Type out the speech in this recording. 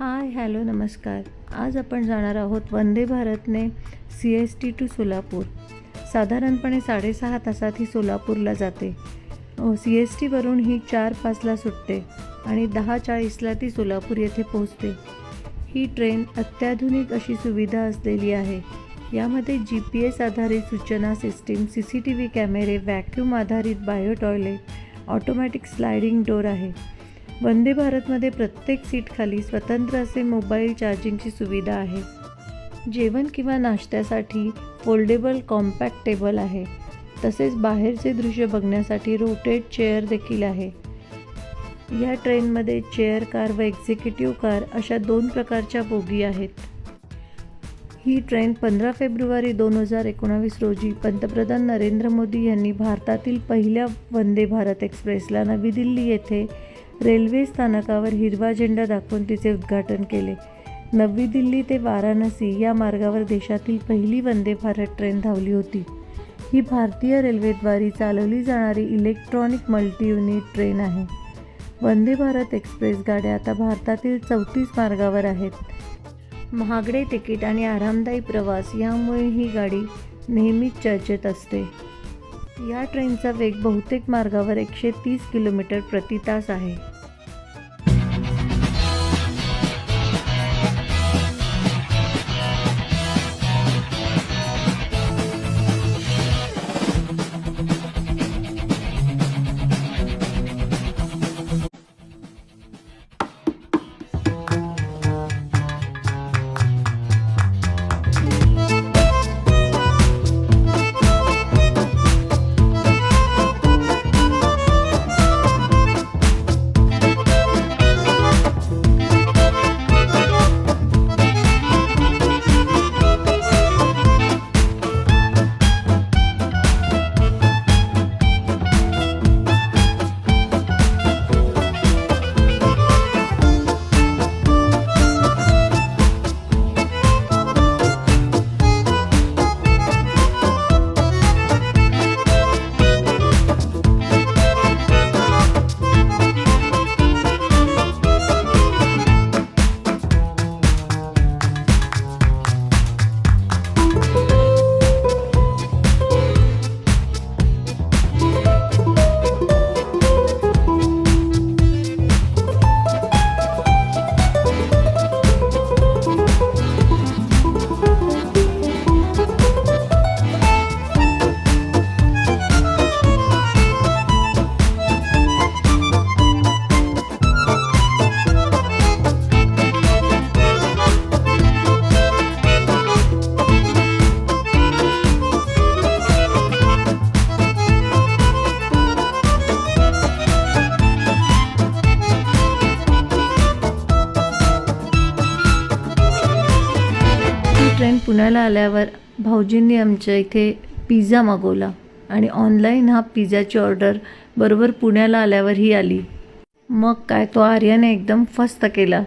Hi hello नमस्कार. आज आपण जाणार आहोत Vande भारतने C S T to Solapur. साधारणपणे साडेसहा तासात ही सोलापूरला जाते. सी एस टीवरून ही चार पाचला सुटते आणि दहा चाळीसला ती सोलापूर येथे पोहोचते. ही ट्रेन अत्याधुनिक अशी सुविधा असलेली आहे. यामध्ये जी पी एस आधारित सूचना system C C T V कॅमेरे व्हॅक्यूम आधारित bio toilet automatic sliding door आहे. वंदे भारतमध्ये प्रत्येक सीटखाली स्वतंत्र असे मोबाईल चार्जिंगची सुविधा आहे. जेवण किंवा नाश्त्यासाठी फोल्डेबल कॉम्पॅक्ट टेबल आहे. तसेच बाहेरचे दृश्य बघण्यासाठी रोटेड चेअर देखील आहे. या ट्रेनमध्ये चेअर कार व एक्झिक्युटिव्ह कार अशा दोन प्रकारच्या बोगी आहेत. ही ट्रेन पंधरा फेब्रुवारी दोन हजार एकोणावीस रोजी पंतप्रधान नरेंद्र मोदी यांनी भारतातील पहिल्या वंदे भारत एक्सप्रेसला नवी दिल्ली येथे रेल्वे स्थानकावर हिरवा झेंडा दाखवून तिचे उद्घाटन केले. नवी दिल्ली ते वाराणसी या मार्गावर देशातील पहिली वंदे भारत ट्रेन धावली होती. ही भारतीय रेल्वेद्वारे चालवली जाणारी इलेक्ट्रॉनिक मल्टी युनिट ट्रेन आहे. वंदे भारत एक्सप्रेस गाड्या आता भारतातील चौतीस मार्गावर आहेत. महागडे तिकीट आणि आरामदायी प्रवास यामुळे ही गाडी नेहमीच चर्चेत असते. या ट्रेनचा वेग बहुतेक मार्गावर एकशे तीस किलोमीटर प्रति तास आहे. ऑनलाईन पुण्याला आल्यावर भाऊजींनी आमच्या इथे पिझ्झा मागवला. आणि ऑनलाईन हा पिझ्झाची ऑर्डर बरोबर पुण्याला आल्यावर ही आली. मग काय तो आर्याने एकदम फस्त केला.